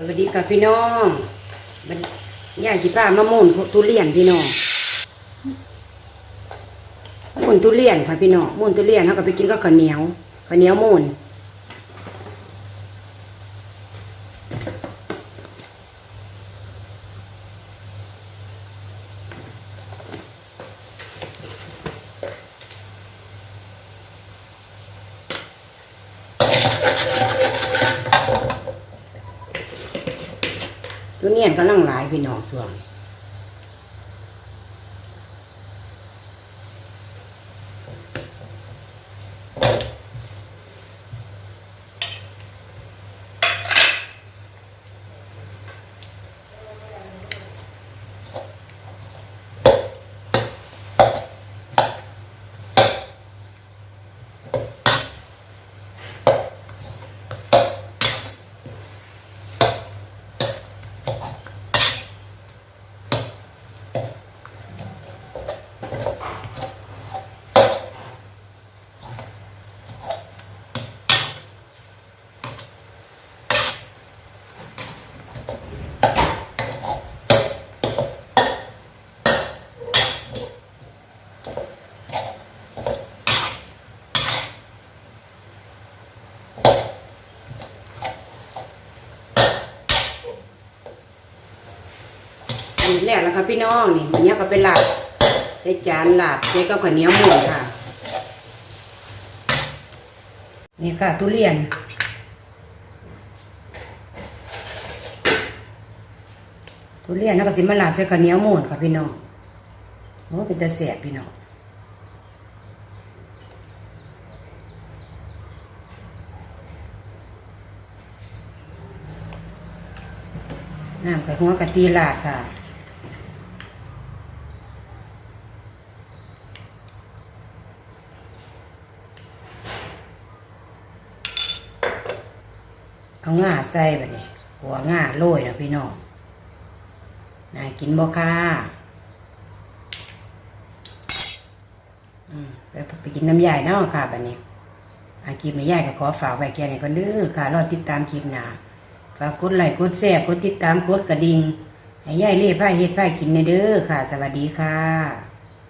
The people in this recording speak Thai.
สวัสดีค่ะพี่น้องมันยายสิป้ามะม่วงทุเรียนพี่น้องม่วนทุเรียนค่ะพี่น้องม่วนทุเรียนเขาก็ไปกินก็ข้าวเหนียวข้าวเหนียวม่วน ทุเรียนกำลังหลายพี่น้องส่วน อันนี้แรกแล้วค่ะพี่น้องนี่เนี้ยก็เป็นหลาดใส่จานหลาดใส่กับข้าวเหนียวม่วนค่ะ นี่ค่ะทุเรียนทุเรียนแล้วก็สิมาลาบใส่ข้าวเหนียวหมูนค่ะพี่น้องโอ้เป็นตาแสบพี่น้องน้ำกับหัวกะตีลาดค่ะ เอาง่าใส่แบบนี้หัวง่าโรยนะพี่น้องน่ากินบ่ค่ะไปไปกินน้ำยายเนาะค่ะแบบนี้อาคลิปนี้ยายก็ขอฝากไว้แค่นี้ก่อนเด้อค่ะรอติดตามคลิปหน้าฝากกดไลค์กดแชร์กดติดตามกดกระดิ่งให้ยายเล่ผ้าเฮ็ดผ้ากินในเด้อค่ะ สวัสดีค่ะ